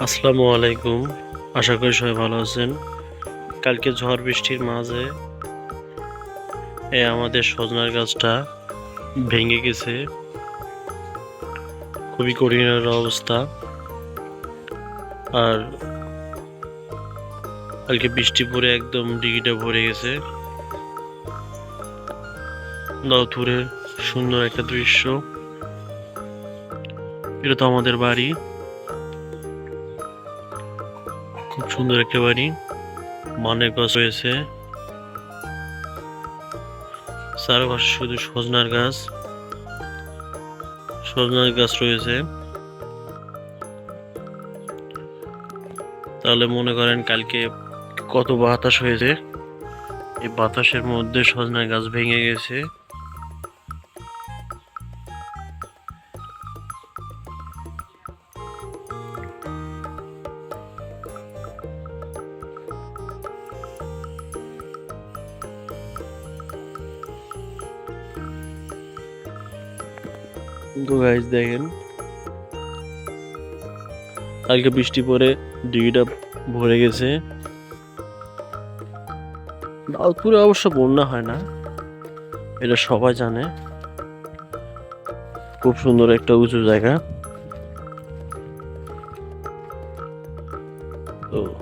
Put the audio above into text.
আসসালামু আলাইকুম। আশা করি সবাই ভালো আছেন। কালকে ঝড় বৃষ্টির মাঝে এ আমাদের সজনার গাছটা ভেঙে গেছে। খুবই কঠিন অবস্থা। আর কালকে বৃষ্টি পরে একদম ডিগিটা ভরে গেছে। দূরে সুন্দর একটা দৃশ্য। এটা তো আমাদের বাড়ি। খুব সুন্দর একটা বাড়ি। মানের গাছ রয়েছে। চারপাশে শুধু সজনার গাছ। সজনার গাছ রয়েছে। তাহলে মনে করেন কালকে কত বাতাস হয়েছে। এই বাতাসের মধ্যে সজনার গাছ ভেঙে গেছে। তো গাইজ দেখেন। কালকে বৃষ্টি পরে ডিগিটা ভরে গেছে। দাউদপুরে অবশ্য বন্যা হয় না। এটা সবাই জানে। খুব সুন্দর একটা উঁচু জায়গা। তো